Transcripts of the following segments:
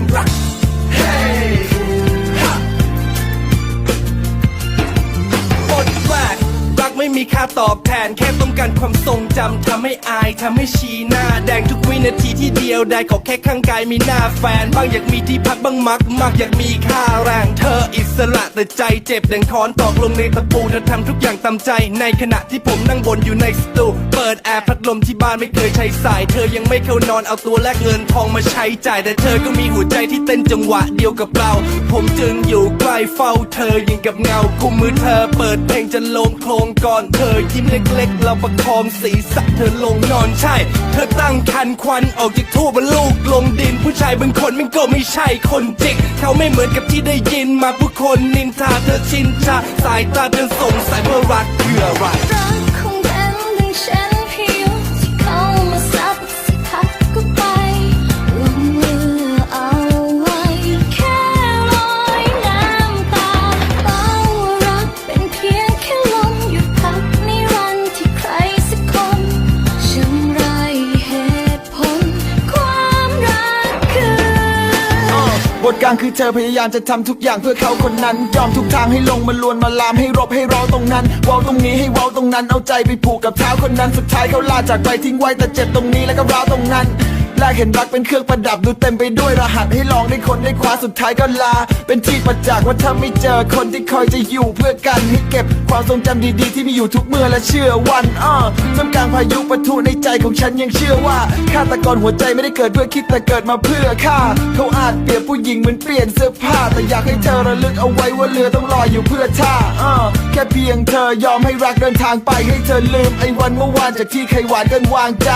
ความรัก Hey บทแรกรักไม่มีค่าตอบแทน แค่ต้องการความทรงจำทำให้อายทำให้ชีหน้า แดงทุกวินาทีที่เดียวได้ขอแค่ข้างกายมีหน้าแฟน บางอยากมีที่พักบางมักมักอยากมีค่าแรงเธออิสระแต่ใจเจ็บดังค้อนตอกลงในตะปูเธอทำทุกอย่างตามใจ ในขณะที่ผมนั่งบนอยู่ในสตู ปิดแอร์พัดลมที่บ้านไม่เคยใช้สาย เธอยังไม่เข้านอนเอาตัวแลกเงินทองมาใช้จ่าย แต่เธอก็มีหัวใจที่เต้นจังหวะเดียวกับเรา ผมจึงอยู่ใกล้เฝ้าเธอยังกับเงากุมมือเธอ เปิดเพลงจะลงโครงก่อนเธอยิ้มเล็กๆ เราประคองศีรษะเธอลงนอนใช่ เธอตั้งคันควันออกจากทูบรรลูกลงดินผู้ชายบางคนมันก็ไม่ใช่คนจริงเขาไม่เหมือนกับที่ได้ยินมาผู้คนนินทาเธอชินชาสายตาเธอสงสัยว่ารักคืออะไร กลางคือเธอพยายามจะทำทุกอย่างเพื่อเขาคนนั้น ยอมทุกทางให้ลงมาลวนมาลามให้รบให้ร้อตรงนั้นเว้าตรงนี้ให้เว้าตรงนั้นเอาใจไปผูกกับเท้าคนนั้นสุดท้ายเขาลาจากไปทิ้งไว้แต่เจ็บตรงนี้แล้วก็ร้าวตรงนั้น แรกเห็นรักเป็นเครื่องประดับดูเต็มไปด้วยรหัสให้ลองได้คนได้คว้าสุดท้ายก็ลา เป็นที่ประจักษ์ว่าถ้าไม่เจอคนที่คอยจะอยู่เพื่อกันให้เก็บความทรงจำดีๆ ที่มีอยู่ทุกเมื่อและเชื่อวันอ้อท่ามกลางพายุปะทุในใจของฉันยังเชื่อว่าฆาตกรหัวใจไม่ได้เกิดเพื่อคิดแต่เกิดมาเพื่อฆ่าเขาอาจเปรียบผู้หญิงเหมือนเปลี่ยนเสื้อผ้าแต่อยากให้เธอระลึกเอาไว้ว่าเรือต้องลอยอยู่เพื่อท่าอ้อแค่เพียงเธอยอมให้รักเดินทางไปให้เธอลืมไอ้วันเมื่อวานจากที่เคยหวานกันวางใจ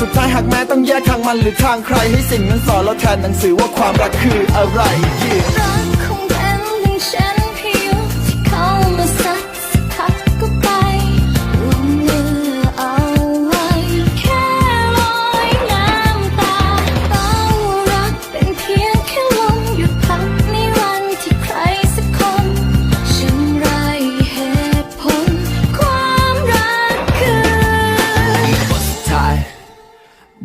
สุดท้ายหากแม้ต้องแยกทางมันหรือทางใครให้สิ่งนั้นสอนเราแทนหนังสือว่าความรักคืออะไร yeah.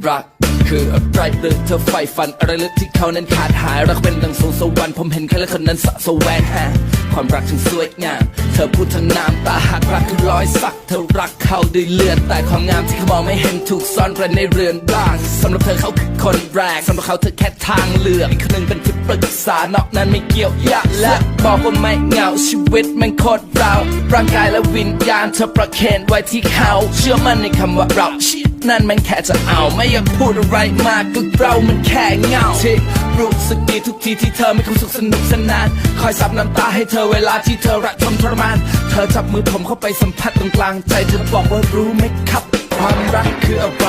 รักคืออะไรหรือเธอใฝ่ฝันอะไรลึกที่เขานั้นขาดหายรักเป็นดังสวงสวรรค์ผมเห็นใครและคนนั้นสะแสวงหาความรักช่างสวยงาม เธอพูดทั้งน้ำตาหากรักคือรอยสัก เธอรักเขาด้วยเลือด แต่ความงามที่เขามองไม่เห็นถูกซ่อนไว้ในเรือนร่างสำหรับเธอเขาคือคนแรกสำหรับเขาเธอแค่ทางเลือกอีกคนหนึ่งเป็นที่ปรึกษานอกนั้นไม่เกี่ยวยากและบอกว่าไม่เหงาชีวิตมันโคตรเราร่างกายและวิญญาณเธอประเคนไว้ที่เขา เชื่อมั่นในคำว่าเรา นั่นมันแค่จะเอาไม่อยากพูดอะไรมากก็เรามันแค่เงาที่รู้สึกดีทุกทีที่เธอมีความสุขสนุกสนาน คอยซับน้ำตาให้เธอเวลาที่เธอรักทนทรมาน เธอจับมือผมเข้าไปสัมผัสตรงกลางใจเธอบอกว่ารู้ไหมครับ ความรักคืออะไร